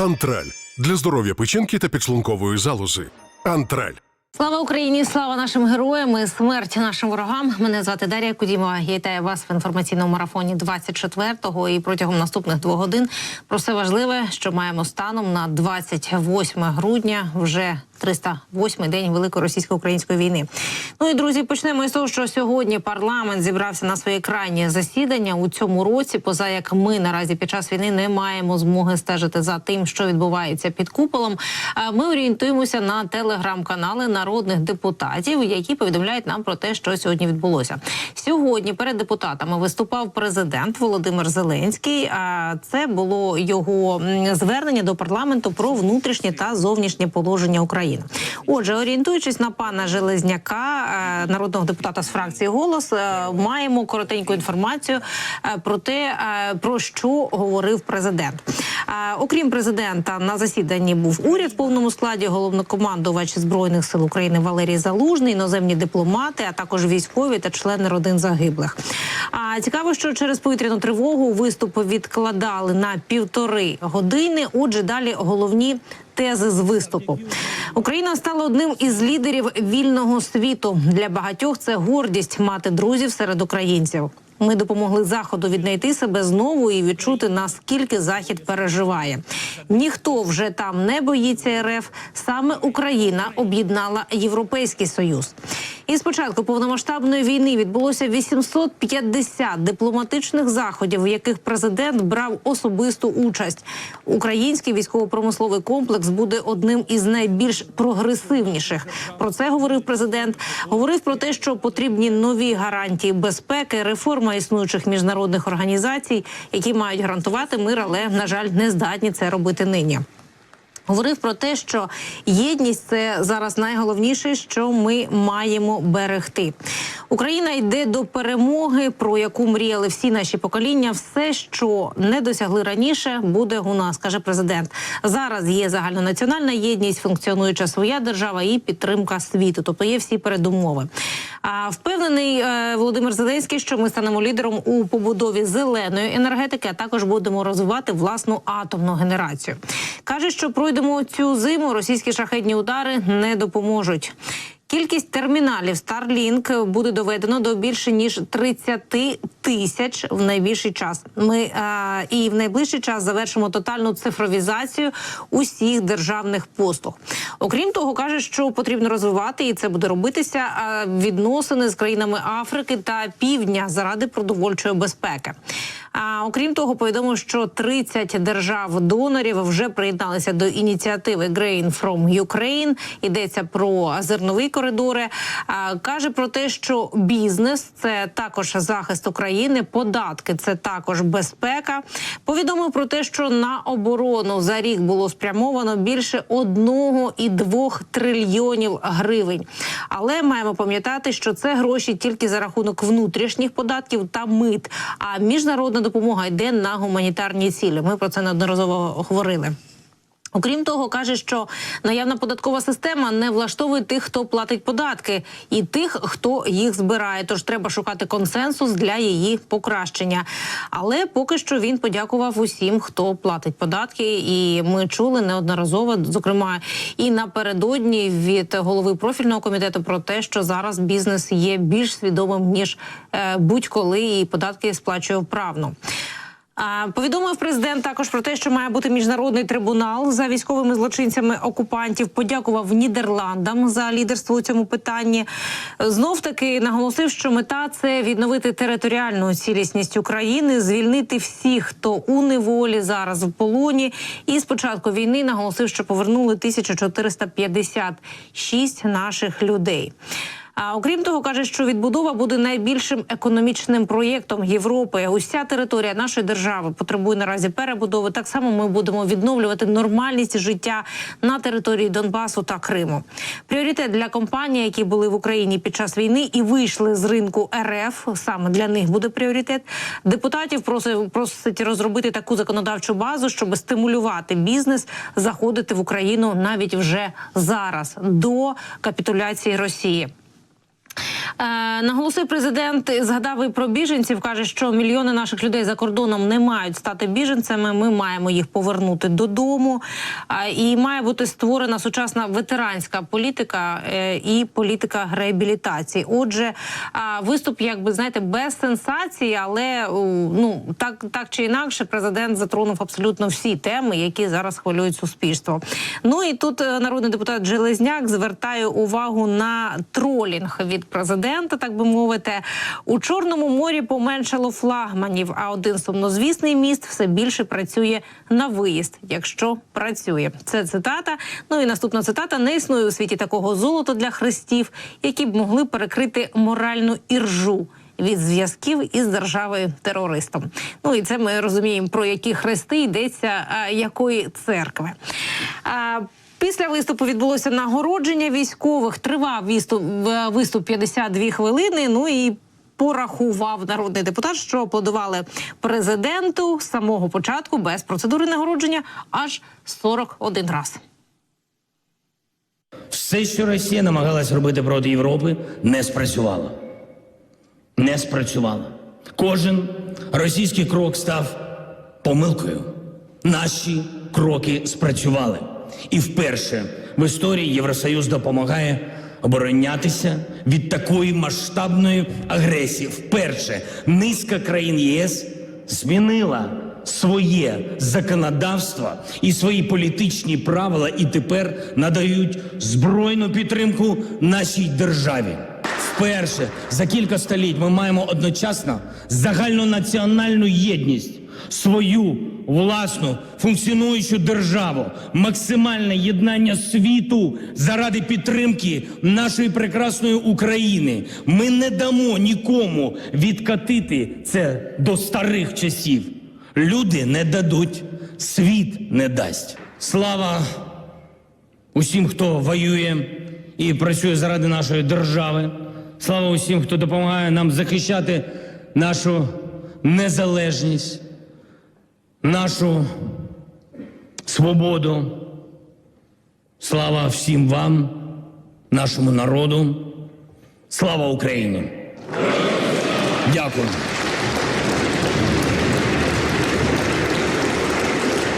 Антраль для здоров'я печінки та підшлункової залози. Антраль. Слава Україні! Слава нашим героям! і Смерть нашим ворогам! Мене звати Дар'я Кудімова. Я вітаю вас в інформаційному марафоні 24-го і протягом наступних двох годин про все важливе, що маємо станом на 28 грудня. Вже 308-й день великої російсько-української війни. Ну і друзі, почнемо із того, що сьогодні парламент зібрався на своє крайнє засідання у цьому році. Поза як ми наразі під час війни не маємо змоги стежити за тим, що відбувається під куполом. е, Ми орієнтуємося на телеграм-канали народних депутатів, які повідомляють нам про те, що сьогодні відбулося. Сьогодні перед депутатами виступав президент Володимир Зеленський. А це було його звернення до парламенту про внутрішнє та зовнішнє положення України. Отже, орієнтуючись на пана Железняка, е, народного депутата з фракції голос, е, маємо коротеньку інформацію е, про те, про що говорив президент. Окрім президента, на засіданні був уряд в повному складі, головнокомандувач збройних сил України Валерій Залужний, іноземні дипломати, а також військові та члени родин загиблих. А цікаво, що через повітряну тривогу виступ відкладали на півтори години. Отже, далі головні тези з виступу. Україна стала одним із лідерів вільного світу. Для багатьох це гордість мати друзів серед українців. Ми допомогли заходу віднайти себе знову і відчути наскільки захід переживає. Ніхто вже там не боїться РФ. Саме Україна об'єднала Європейський Союз. І з початку повномасштабної війни відбулося 850 дипломатичних заходів, в яких президент брав особисту участь. Український військово-промисловий комплекс буде одним із найбільш прогресивніших. Про це говорив президент. Говорив про те, що потрібні нові гарантії безпеки, реформа існуючих міжнародних організацій, які мають гарантувати мир, але на жаль, не здатні це робити нині. Говорив про те, що єдність це зараз найголовніше, що ми маємо берегти. Україна йде до перемоги, про яку мріяли всі наші покоління. Все, що не досягли раніше, буде у нас, каже президент. Зараз є загальнонаціональна єдність, функціонуюча своя держава і підтримка світу. Тобто є всі передумови. А впевнений е, Володимир Зеленський, що ми станемо лідером у побудові зеленої енергетики, а також будемо розвивати власну атомну генерацію. каже, що пройдемо цю зиму. Російські шахетні удари не допоможуть. Кількість терміналів Starlink буде доведено до більше ніж 30 тисяч в найбільший час. Ми е, і в найближчий час завершимо тотальну цифровізацію усіх державних послуг. Окрім того, каже, що потрібно розвивати, і це буде робитися е, відносини з країнами Африки та Півдня заради продовольчої безпеки. А окрім того, повідомив, що 30 держав-донорів вже приєдналися до ініціативи Grain from Ukraine. Йдеться про зернові коридори. А, каже про те, що бізнес це також захист України, податки це також безпека. Повідомив про те, що на оборону за рік було спрямовано більше 1,2 трильйонів гривень. Але маємо пам'ятати, що це гроші тільки за рахунок внутрішніх податків та мит. А міжнародна допомога йде на гуманітарні цілі. Ми про це неодноразово говорили. Окрім того, каже, що наявна податкова система не влаштовує тих, хто платить податки, і тих, хто їх збирає. Тож треба шукати консенсус для її покращення. Але поки що він подякував усім, хто платить податки. І ми чули неодноразово, зокрема, і напередодні від голови профільного комітету про те, що зараз бізнес є більш свідомим ніж е, будь-коли, і податки сплачує вправно. Повідомив президент також про те, що має бути міжнародний трибунал за військовими злочинцями окупантів. Подякував Нідерландам за лідерство у цьому питанні. Знов таки наголосив, що мета це відновити територіальну цілісність України, звільнити всіх, хто у неволі зараз в полоні. І з початку війни наголосив, що повернули 1456 наших людей. А окрім того, каже, що відбудова буде найбільшим економічним проєктом Європи. Уся територія нашої держави потребує наразі перебудови. Так само ми будемо відновлювати нормальність життя на території Донбасу та Криму. Пріоритет для компаній, які були в Україні під час війни і вийшли з ринку РФ. Саме для них буде пріоритет. Депутатів просить, просить розробити таку законодавчу базу, щоб стимулювати бізнес заходити в Україну навіть вже зараз до капітуляції Росії. Е, наголосив президент, згадав і про біженців. каже, що мільйони наших людей за кордоном не мають стати біженцями. Ми маємо їх повернути додому. І має бути створена сучасна ветеранська політика е, і політика реабілітації. Отже, виступ, якби знаєте, без сенсації, але ну так, так чи інакше, президент затронув абсолютно всі теми, які зараз хвилюють суспільство. Ну і тут е, народний депутат Железняк звертає увагу на тролінг від президента, так би мовити. У Чорному морі поменшало флагманів, а один сумнозвісний міст все більше працює на виїзд, якщо працює. Це цитата. Ну і наступна цитата: не існує у світі такого золота для хрестів, які б могли перекрити моральну іржу. Від зв'язків із державою терористом. Ну і це ми розуміємо, про які хрести йдеться а, якої церкви. А, Після виступу відбулося нагородження військових. Тривав виступ, виступ 52 хвилини. Ну і порахував народний депутат, що аплодували президенту з самого початку без процедури нагородження аж 41 раз. Все, що Росія намагалась робити проти Європи, не спрацювало. Не спрацювало. Кожен російський крок став помилкою. Наші кроки спрацювали. І вперше в історії Євросоюз допомагає оборонятися від такої масштабної агресії. Вперше низка країн ЄС змінила своє законодавство і свої політичні правила, і тепер надають збройну підтримку нашій державі. Вперше за кілька століть ми маємо одночасно загальнонаціональну єдність, свою власну функціонуючу державу, максимальне єднання світу заради підтримки нашої прекрасної України. Ми не дамо нікому відкатити це до старих часів. Люди не дадуть, світ не дасть. Слава усім, хто воює і працює заради нашої держави. Слава усім, хто допомагає нам захищати нашу незалежність, нашу свободу. Слава всім вам, нашому народу. Слава Україні! Дякую.